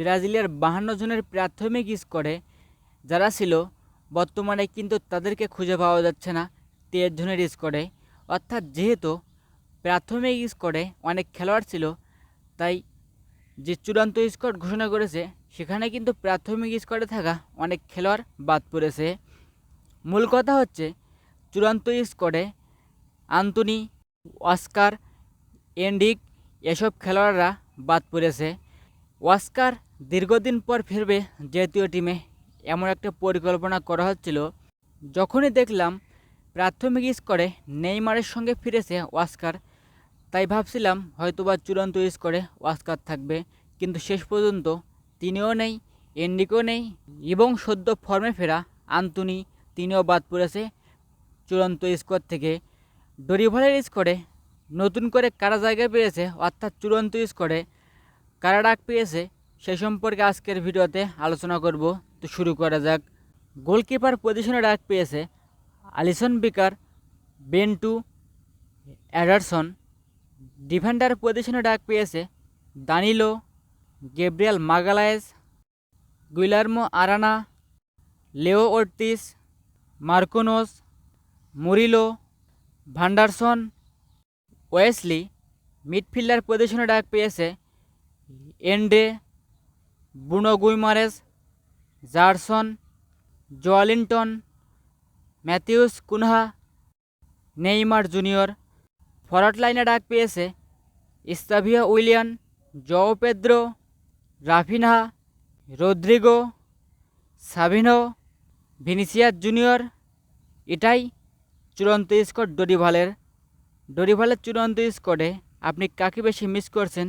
ব্রাজিলের বাহান্ন জনের প্রাথমিক স্কোরে যারা ছিল, বর্তমানে কিন্তু তাদেরকে খুঁজে পাওয়া যাচ্ছে না তেইশ জনের স্কোরে। অর্থাৎ যেহেতু প্রাথমিক স্কোরে অনেক খেলোয়াড় ছিল, তাই যে চূড়ান্ত স্কোর ঘোষণা করেছে, সেখানে কিন্তু প্রাথমিক স্কোরে থাকা অনেক খেলোয়াড় বাদ পড়েছে। মূল কথা হচ্ছে চূড়ান্ত স্কোরে আন্তনি, অস্কার এন্ডিক এসব খেলোয়াড়রা বাদ পড়েছে। অস্কার দীর্ঘদিন পর ফিরবে জাতীয় টিমে এমন একটা পরিকল্পনা করা হচ্ছিল, যখনই দেখলাম প্রাথমিক স্কোরে নেইমারের সঙ্গে ফিরেছে অস্কার তাই ভাবছিলাম হয়তোবা চূড়ান্ত স্কোরে অস্কার থাকবে, কিন্তু শেষ পর্যন্ত তিনিও নেই এন্ডিকও নেই এবং সদ্য ফর্মে ফেরা আন্তনি, তিনিও বাদ পড়েছে চূড়ান্ত স্কোর থেকে। ডরিভালের স্কোরে নতুন করে কারা জায়গায় পেয়েছে, অর্থাৎ চূড়ান্ত স্কোরে কারা ডাক পেয়েছে, সে সম্পর্কে আজকের ভিডিওতে আলোচনা করব। তো শুরু করা যাক। গোলকিপার পজিশনে ডাক পেয়েছে Alisson Becker, Bento, Ederson. Defender পজিশনে ডাক পেয়েছে Danilo, Gabriel Magalhaes, Guilherme Arana, Leo Ortiz Marquinhos, Murillo, Vanderson, Wesley. Midfielder পজিশনে ডাক পেয়েছে এন্ডে, Bruno Guimaraes Gerson Joelinton Matheus Cunha, Neymar Junior. Forward লাইনে ডাক পেয়েছে Estevao Willian, Joao Pedro, Raphinha, Rodrigo, Savinho, Vinicius Junior. এটাই চূড়ান্ত স্কোর ডরিভালের। ডরিভালের চূড়ান্ত স্কোরে আপনি কাকে বেশি মিস করছেন?